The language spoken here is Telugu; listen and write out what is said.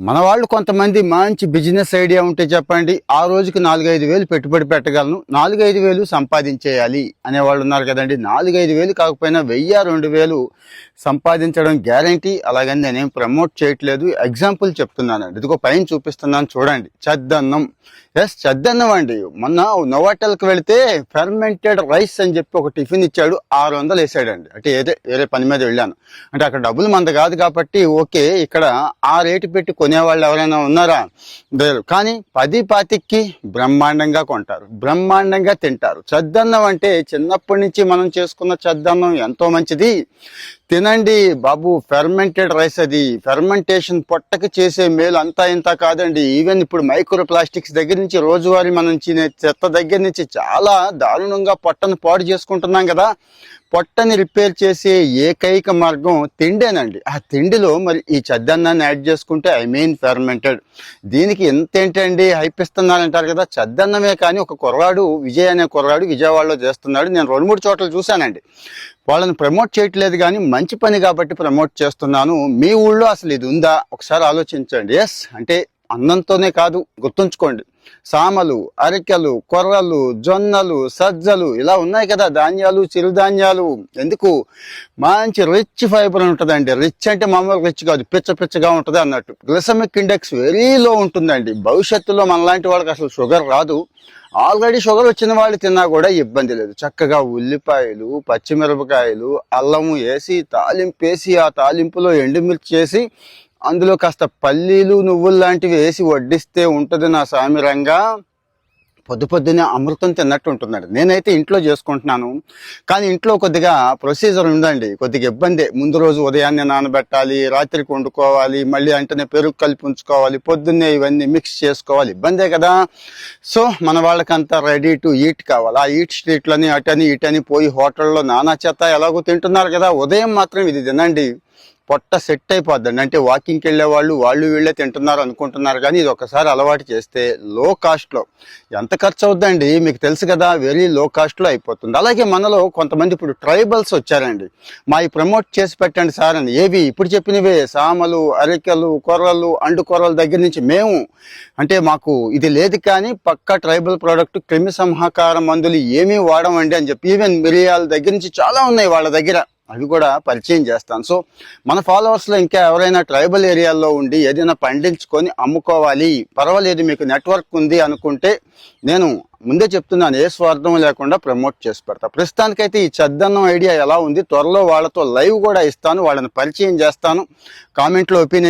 మన వాళ్ళు కొంతమంది మంచి బిజినెస్ ఐడియా ఉంటే చెప్పండి ఆ రోజుకి నాలుగైదు వేలు పెట్టుబడి పెట్టగలను నాలుగైదు వేలు సంపాదించేయాలి అనేవాళ్ళు ఉన్నారు కదండి. నాలుగైదు వేలు కాకపోయినా వెయ్యి రెండు వేలు సంపాదించడం గ్యారంటీ. అలాగని నేనేం ప్రమోట్ చేయట్లేదు. ఎగ్జాంపుల్ చెప్తున్నానండి. ఇదిగో పైన చూపిస్తున్నాను చూడండి. చద్దన్నం. ఎస్ చద్దన్నం అండి. మొన్న నోవాటల్కి వెళితే ఫెర్మెంటెడ్ రైస్ అని చెప్పి ఒక టిఫిన్ ఇచ్చాడు. ఆరు వందలు వేసాడండి. అంటే ఏదే వేరే పని మీద వెళ్ళాను. అంటే అక్కడ డబ్బులు మంద కాదు కాబట్టి ఓకే ఇక్కడ ఆ రేటు పెట్టి కొనేవాళ్ళు ఎవరైనా ఉన్నారా? లేరు కానీ పది పాతికి బ్రహ్మాండంగా కొంటారు. బ్రహ్మాండంగా తింటారు. చద్దన్నం అంటే చిన్నప్పటి నుంచి మనం చేసుకున్న చద్దన్నం ఎంతో మంచిది. తినండి బాబు ఫెర్మెంటెడ్ రైస్ అది. ఫెర్మెంటేషన్ పొట్టకి చేసే మేలు అంతా ఇంత కాదండి. ఈవెన్ ఇప్పుడు మైక్రో ప్లాస్టిక్స్ దగ్గర నుంచి రోజువారీ మనం తినే చెత్త దగ్గర నుంచి చాలా దారుణంగా పొట్టను పాడు చేసుకుంటున్నాం కదా. పొట్టని రిపేర్ చేసే ఏకైక మార్గం తిండేనండి. ఆ తిండిలో మరి ఈ చద్దన్నాన్ని యాడ్ చేసుకుంటే ఐ మీన్ ఫెర్మెంటెడ్ దీనికి ఎంత ఏంటండి హైపిస్తున్నారంటారు కదా. చద్దన్నమే కానీ ఒక కుర్రాడు విజయ్ అనే కుర్రాడు విజయవాడలో చేస్తున్నాడు. నేను రెండు మూడు చోట్ల చూశానండి. వాళ్ళని ప్రమోట్ చేయట్లేదు కానీ మంచి పని కాబట్టి ప్రమోట్ చేస్తున్నాను. మీ ఊళ్ళో అసలు ఇది ఉందా? ఒకసారి ఆలోచించండి. ఎస్ అంటే అన్నంతోనే కాదు గుర్తుంచుకోండి. సామలు అరికెలు కొర్రలు జొన్నలు సజ్జలు ఇలా ఉన్నాయి కదా ధాన్యాలు చిరుధాన్యాలు. ఎందుకు? మంచి రిచ్ ఫైబర్ ఉంటుందండి. రిచ్ అంటే మామూలు రిచ్ కాదు పిచ్చ పిచ్చగా ఉంటుంది అన్నట్టు. గ్లిసమిక్ ఇండెక్స్ వెరీ లో ఉంటుందండి. భవిష్యత్తులో మనలాంటి వాళ్ళకి అసలు షుగర్ రాదు. ఆల్రెడీ షుగర్ వచ్చిన వాళ్ళు తిన్నా కూడా ఇబ్బంది లేదు. చక్కగా ఉల్లిపాయలు పచ్చిమిరపకాయలు అల్లము వేసి తాలింపు వేసి ఆ తాలింపులో ఎండుమిర్చి చేసి అందులో కాస్త పల్లీలు నువ్వులు లాంటివి వేసి వడ్డిస్తే ఉంటుంది నా సామిరంగా. పొద్దు పొద్దునే అమృతం తిన్నట్టు ఉంటుందండి. నేనైతే ఇంట్లో చేసుకుంటున్నాను. కానీ ఇంట్లో కొద్దిగా ప్రొసీజర్ ఉందండి. కొద్దిగా ఇబ్బంది. ముందు రోజు ఉదయాన్నే నానబెట్టాలి రాత్రికి వండుకోవాలి మళ్ళీ వెంటనే పెరుగు కలిపి ఉంచుకోవాలి పొద్దున్నే ఇవన్నీ మిక్స్ చేసుకోవాలి. ఇబ్బందే కదా? సో మన వాళ్ళకంతా రెడీ టు ఈట్ కావాలి. ఆ ఈట్ స్ట్రీట్లని అటని ఇటని పోయి హోటల్లో నానా చెత్త ఎలాగో తింటున్నారు కదా? ఉదయం మాత్రం ఇది తినండి. పొట్ట సెట్ అయిపోద్దండి. అంటే వాకింగ్కి వెళ్ళే వాళ్ళు వాళ్ళు వీళ్ళే తింటున్నారు అనుకుంటున్నారు. కానీ ఇది ఒకసారి అలవాటు చేస్తే లో. కాస్ట్లో ఎంత ఖర్చు అవుద్దండి? మీకు తెలుసు కదా వెరీ లో కాస్ట్లో అయిపోతుంది. అలాగే మనలో కొంతమంది ఇప్పుడు ట్రైబల్స్ వచ్చారండి. మా ఈ ప్రమోట్ చేసి పెట్టండి సార్ అని. ఏవి? ఇప్పుడు చెప్పినవే సామలు అరికెలు కొర్రలు అండు కొర్రల దగ్గర నుంచి మేము అంటే మాకు ఇది లేదు కానీ పక్క ట్రైబల్ ప్రోడక్ట్ క్రిమి సంహాకార మందులు ఏమీ వాడమండి అని చెప్పి ఈవెన్ మిరియాల దగ్గర నుంచి చాలా ఉన్నాయి వాళ్ళ దగ్గర. అవి కూడా పరిచయం చేస్తాను. సో మన ఫాలోవర్స్లో ఇంకా ఎవరైనా ట్రైబల్ ఏరియాల్లో ఉండి ఏదైనా పండించుకొని అమ్ముకోవాలి పర్వాలేదు మీకు నెట్వర్క్ ఉంది అనుకుంటే నేను ముందే చెప్తున్నాను ఏ స్వార్థం లేకుండా ప్రమోట్ చేసి పెడతా. ప్రస్తుతానికైతే ఈ చద్దన్నం ఐడియా ఎలా ఉంది త్వరలో వాళ్ళతో లైవ్ కూడా ఇస్తాను వాళ్ళని పరిచయం చేస్తాను. కామెంట్లో ఒపీనియన్